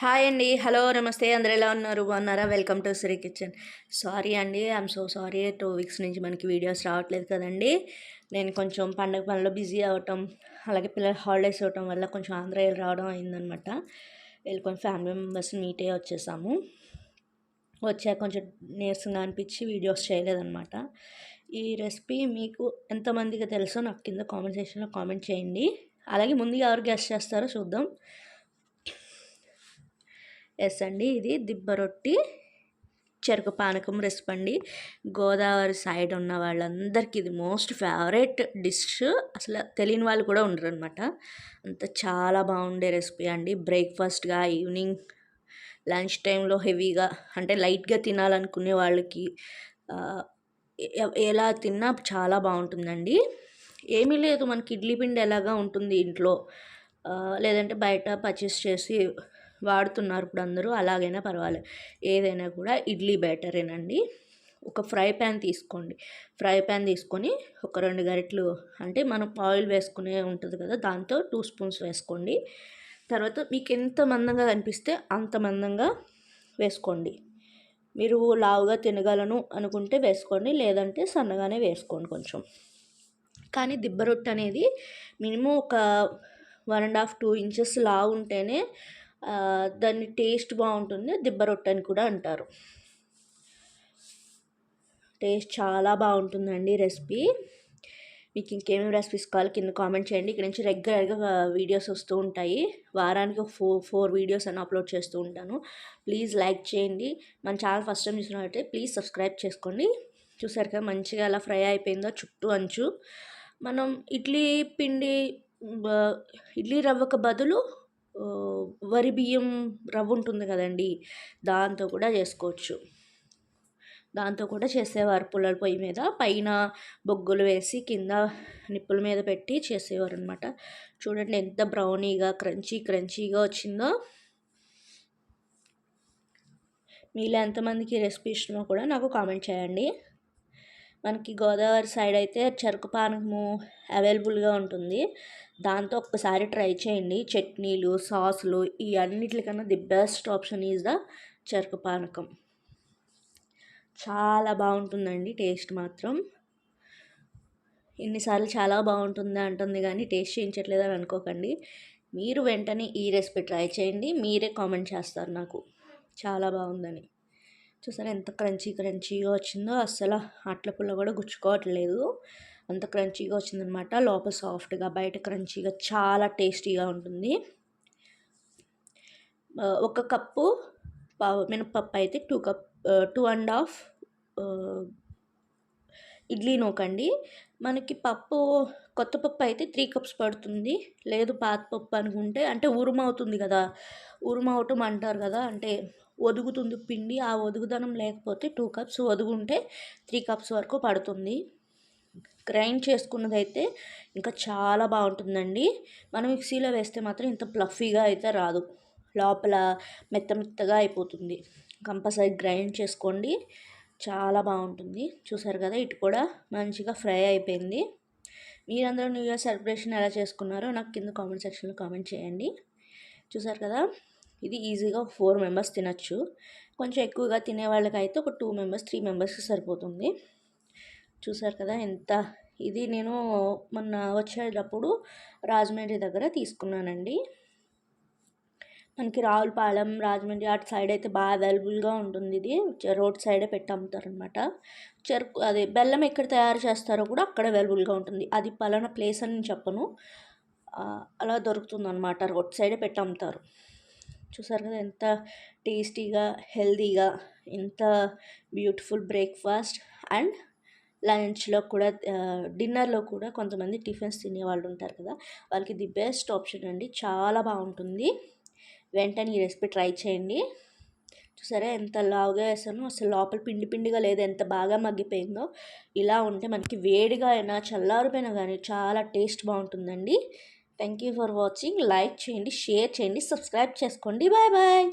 Hi అండి. Hello నమస్తే. అందరు ఎలా ఉన్నారు? బాగున్నారా? Welcome to Sri kitchen. Sorry అండి. I'm so sorry. Two weeks నుంచి మనకి వీడియోస్ రావట్లేదు కదండి. నేను కొంచెం పండగ పనిలో బిజీ అవ్వటం అలాగే పిల్లలు హాలిడేస్ అవ్వటం వల్ల కొంచెం ఆంధ్ర వెళ్ళి రావడం అయిందనమాట. వెళ్ళి ఫ్యామిలీ మెంబర్స్ మీట్ అయ్యి వచ్చేసాము. వచ్చాక కొంచెం నీరసంగా అనిపించి వీడియోస్ చేయలేదన్నమాట ఈ రెసిపీ మీకు ఎంతమందికి తెలుసో నాకు కింద కామెంట్ సెక్షన్లో కామెంట్ చేయండి. అలాగే ముందు ఎవరు గెస్ట్ చేస్తారో చూద్దాం. ఎస్ అండి. ఇది దిబ్బ రొట్టి చెరుకు పానకం రెసిపీ అండి. గోదావరి సైడ్ ఉన్న వాళ్ళందరికీ ఇది మోస్ట్ ఫేవరెట్ డిష్. అసలు తెలియని వాళ్ళు కూడా ఉండరు అనమాట అంత చాలా బాగుండే రెసిపీ అండి. బ్రేక్ఫాస్ట్గా ఈవినింగ్ లంచ్ టైంలో హెవీగా అంటే లైట్గా తినాలనుకునే వాళ్ళకి ఎలా తిన్నా చాలా బాగుంటుందండి. ఏమీ లేదు మనకి ఇడ్లీ పిండి ఎలాగా ఉంటుంది ఇంట్లో. లేదంటే బయట పర్చేస్ చేసి వాడుతున్నారు ఇప్పుడు అందరూ అలాగైనా పర్వాలేదు. ఏదైనా కూడా ఇడ్లీ బ్యాటరేనండి ఒక ఫ్రై ప్యాన్ తీసుకోండి. ఫ్రై ప్యాన్ తీసుకొని ఒక రెండు గరిటలు అంటే మనం ఆయిల్ వేసుకునే ఉంటుంది కదా దాంతో టూ స్పూన్స్ వేసుకోండి. తర్వాత మీకు ఎంత మందంగా కనిపిస్తే అంత మందంగా వేసుకోండి. మీరు లావుగా తినగలను అనుకుంటే వేసుకోండి లేదంటే సన్నగానే వేసుకోండి కొంచెం. కానీ దిబ్బ రొట్టె అనేది మినిమం ఒక one and half two inches లావు ఉంటేనే దాన్ని టేస్ట్ బాగుంటుంది. దిబ్బ రొట్టె అని కూడా అంటారు. టేస్ట్ చాలా బాగుంటుందండి రెసిపీ. మీకు ఇంకేమేమి రెసిపీస్ కావాలి కింద కామెంట్ చేయండి. ఇక్కడ నుంచి రెగ్యులర్గా వీడియోస్ వస్తూ ఉంటాయి. వారానికి ఒక ఫోర్ ఫోర్ వీడియోస్ అని అప్లోడ్ చేస్తూ ఉంటాను. ప్లీజ్ లైక్ చేయండి. మన ఛానల్ ఫస్ట్ టైం చూసినట్టే ప్లీజ్ సబ్స్క్రైబ్ చేసుకోండి. చూసారు కదా మంచిగా ఎలా ఫ్రై అయిపోయిందో చుట్టూ అంచు. మనం ఇడ్లీ పిండి ఇడ్లీ రవ్వకు బదులు వరి బియ్యం రవ్వ ఉంటుంది కదండి దాంతో కూడా చేసుకోవచ్చు. దాంతో కూడా చేసేవారు పుల్లల పొయ్యి మీద. పైన బొగ్గులు వేసి కింద నిప్పుల మీద పెట్టి చేసేవారు అనమాట చూడండి ఎంత బ్రౌనీగా క్రంచీ క్రంచీగా వచ్చిందో. మీలో ఎంతమందికి రెసిపీ ఇష్టమో కూడా నాకు కామెంట్ చేయండి. మనకి గోదావరి సైడ్ అయితే చెరుకు పానకము అవైలబుల్గా ఉంటుంది. దాంతో ఒక్కసారి ట్రై చేయండి. చట్నీలు సాసులు ఈ అన్నిటికన్నా the best option is the చెరుకు పానకం చాలా బాగుంటుందండి టేస్ట్ మాత్రం. ఇన్నిసార్లు చాలా బాగుంటుంది అంటుంది కానీ టేస్ట్ చేయించట్లేదు అని అనుకోకండి. మీరు వెంటనే ఈ రెసిపీ ట్రై చేయండి. మీరే కామెంట్ చేస్తారు నాకు. చాలా బాగుందని. చూసారా ఎంత క్రంచీ క్రంచీగా వచ్చిందో అస్సలు అట్ల పుల్ల కూడా గుచ్చుకోవట్లేదు. అంత క్రంచీగా వచ్చిందనమాట. లోపల సాఫ్ట్గా బయట క్రంచీగా చాలా టేస్టీగా ఉంటుంది. ఒక కప్పు మినపప్పు అయితే two cup two and half idli నూకండి. మనకి పప్పు కొత్త పప్పు అయితే త్రీ కప్స్ పడుతుంది. లేదు పాత పప్పు అనుకుంటే అంటే ఉరుమవుతుంది కదా. ఉరుమవటం అంటారు కదా అంటే ఒదుగుతుంది పిండి ఆ ఒదుగుదనం లేకపోతే టూ కప్స్ ఒదుగుంటే త్రీ కప్స్ వరకు పడుతుంది. గ్రైండ్ చేసుకున్నదైతే ఇంకా చాలా బాగుంటుందండి. మనం మిక్సీలో వేస్తే మాత్రం ఇంత ప్లఫీగా అయితే రాదు. లోపల మెత్త మెత్తగా అయిపోతుంది. కంపల్సరీ గ్రైండ్ చేసుకోండి. చాలా బాగుంటుంది. చూసారు కదా ఇటు కూడా మంచిగా ఫ్రై అయిపోయింది. మీరందరూ న్యూ ఇయర్ సెలబ్రేషన్ ఎలా చేసుకున్నారో నాకు కింద కామెంట్ సెక్షన్లో కామెంట్ చేయండి. చూసారు కదా ఇది ఈజీగా ఫోర్ మెంబర్స్ తినచ్చు. కొంచెం ఎక్కువగా తినే వాళ్ళకైతే ఒక టూ మెంబర్స్ త్రీ మెంబర్స్కి సరిపోతుంది. చూసారు కదా ఎంత? ఇది నేను మొన్న వచ్చేటప్పుడు రాజమండ్రి దగ్గర తీసుకున్నానండి. మనకి రావులపాలెం రాజమండ్రి అటు సైడ్ అయితే బాగా అవైలబుల్గా ఉంటుంది ఇది. రోడ్ సైడే పెట్టి అమ్ముతారనమాట చెరుకు అదే బెల్లం ఎక్కడ తయారు చేస్తారో కూడా అక్కడ అవైలబుల్గా ఉంటుంది. అది పలానా ప్లేస్ అని చెప్పను. అలా దొరుకుతుంది అనమాట రోడ్ సైడే పెట్టి అమ్ముతారు. చూసారు కదా ఎంత టేస్టీగా హెల్తీగా ఎంత బ్యూటిఫుల్ బ్రేక్ఫాస్ట్. అండ్ లంచ్లో కూడా డిన్నర్లో కూడా కొంతమంది టిఫిన్స్ తినేవాళ్ళు ఉంటారు కదా వాళ్ళకి ది బెస్ట్ ఆప్షన్ అండి. చాలా బాగుంటుంది. వెంటనే ఈ రెసిపీ ట్రై చేయండి. చూసారా ఎంత లావుగా వేసాను అసలు లోపల పిండి పిండిగా లేదు ఎంత బాగా మగ్గిపోయిందో. ఇలా ఉంటే మనకి వేడిగా అయినా చల్లారిపోయినా కానీ చాలా టేస్ట్ బాగుంటుందండి. Thank you for watching like చేయండి షేర్ చేయండి సబ్స్క్రైబ్ చేసుకోండి. Bye bye